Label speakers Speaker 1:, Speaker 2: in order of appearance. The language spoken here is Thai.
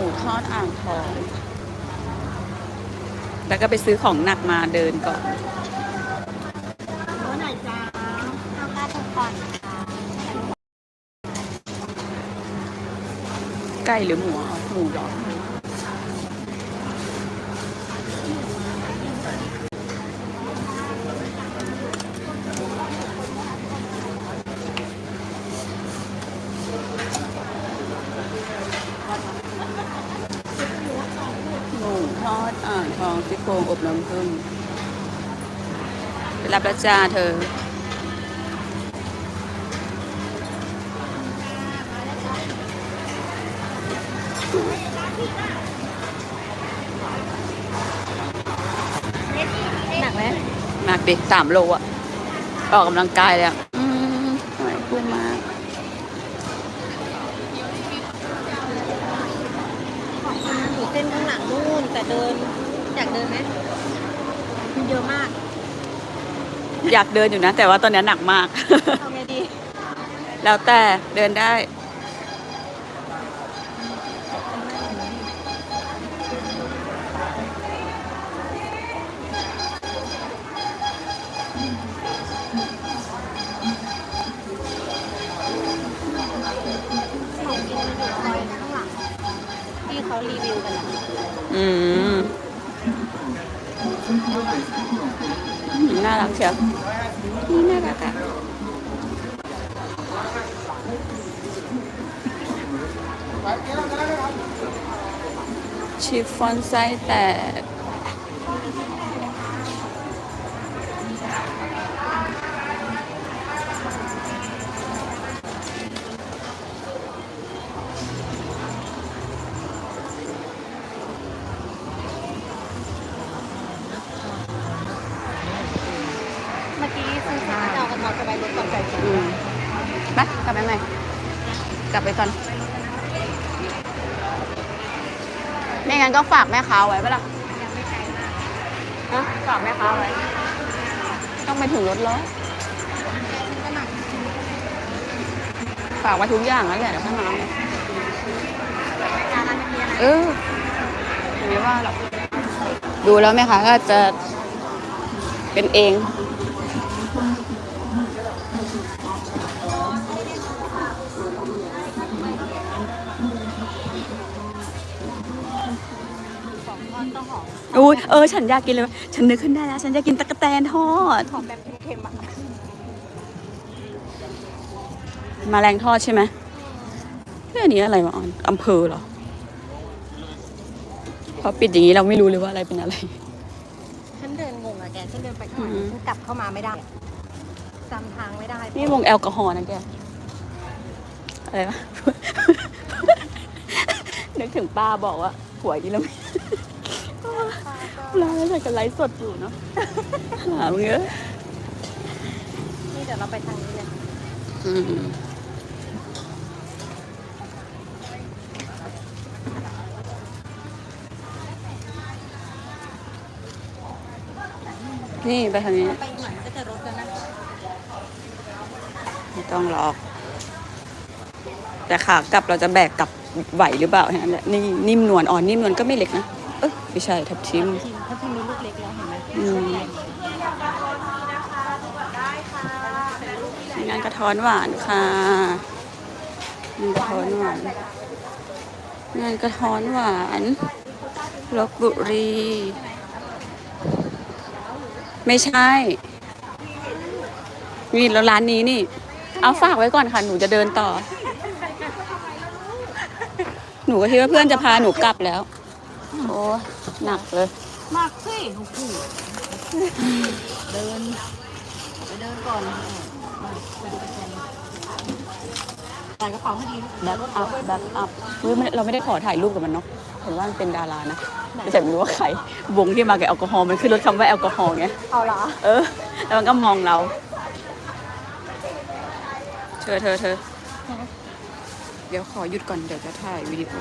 Speaker 1: มูทอดอ่างทอง แล้วก็ไปซื้อของหนักมาเดินก่อน
Speaker 2: หมูไหนจ้าเอาปลาทุกคนค่ะ
Speaker 1: ไก่หรือหมูอะหมูเหรอหมูทอดอ่างทอง ซี่โครงอบน้ำผึ้งไปรับแล้วจ้าเธอ
Speaker 2: หนักไหม
Speaker 1: หนักดิสามโลอะออกกำลังกายเลยอะอืมทำไมพูดมาก
Speaker 2: อยู่เส้นข้างหลังนู่นแต่เดิน อยากเดินไหมมันเยอะมาก
Speaker 1: อยากเดินอยู่นะ แต่ว่าตอนนี้หนักมาก
Speaker 2: เอาไงดี
Speaker 1: แล้วแต่เดินได้
Speaker 2: ของกินมันอยู่ซอยข้างหลังที่เขารีวิวกันอะ
Speaker 1: อืม น่ารักเชียวนี่น่ารักอะชิฟฟอนไส้แตก
Speaker 2: มาสบายรถก่อนใจเย็น
Speaker 1: อืมไปกลับไปไหมกลับไปก่อน ไม่งั้นก็ฝากแม่ค้าไว้ปะล่ะฮะฝากแม่ค้าไว้ ต้องไปถึงรถแล้วฝากไว้ทุกอย่างแล้วแหละเดี๋ยวข้างน้ำเออไม่ว่าหรอกดูแล้วแม่ค้าก็จะเป็นเอง
Speaker 2: ของ องหอม
Speaker 1: อุ้ยเออ ฉันอยากกินเลย ฉันนึกขึ้นได้แล้ว ฉันจะกินตะกแตนทอด
Speaker 2: หอมแบบเค็มๆอะ
Speaker 1: มาแรงทอดใช่ไหมเรื่องนี้อะไรวะออนอำเภอเหรอพอปิดอย่างนี้เราไม่รู้เลยว่าอะไรเป็นอะไร
Speaker 2: ฉันเดินงงอะแก ฉันเดินไปข้างหลัง
Speaker 1: อืม
Speaker 2: ฉันกลับเข้ามาไม่ได้จำทางไม่ได้
Speaker 1: นี่วงแอลกอฮอล์นะแก อะไรวะ นึกถึงป้าบอกว่าหัวอีแล้วไม่ เราจะกันไลฟ์สดอยู่เนาะหาเงอะ
Speaker 2: นี่เดี๋ยวเราไปทางนี้เลย
Speaker 1: อืมนี่ไปทางนี้
Speaker 2: ไปเหมือนก็จะรถแล้วนะ
Speaker 1: ไม่ต้องหรอก แต่ขากลับเราจะแบกกลับไหวหรือเปล่าแค่นั้นแหละนี่นิ่มนวลอ่อนนิ่มนวลก็ไม่เล็กนะ เออไม่ใช่ทับทิม
Speaker 2: ทีมเขาทีมมีลูกเล็กแล้วเห็นไหม
Speaker 1: อืมงานกระท้อนหวานค่ะงานกระท้อนหวาน งานกระท้อนหวานลบบุรี ไม่ใช่นี่แล้วร้านนี้นี่ เอาฝากไว้ก่อนค่ะ หนูจะเดินต่อ หนูก็คิดว่าเพื่อนจะพาหนูกลับแล้ว โอ้หนักเลย
Speaker 2: มากสิโอ้โหเดิน ไปเดินก่อนใส่กระเป๋าให้ดี
Speaker 1: แบ็คอัพแบ็คอัพเฮ้ยไม่เราไม่ได้ขอถ่ายรูปกับมันเนาะเห็นว่ามันเป็นดารานะแต่ไม่รู้ว่าใครวงที่มากับแอลกอฮอล์มันขึ้นรถคำว่าแอลกอฮอล์ไง
Speaker 2: เอาเหรอ
Speaker 1: เออ แล้วมันก็มองเรา เธอเธอเธอเดี๋ยวขอหยุดก่อนเดี๋ยวจะถ่ายวิดีโอ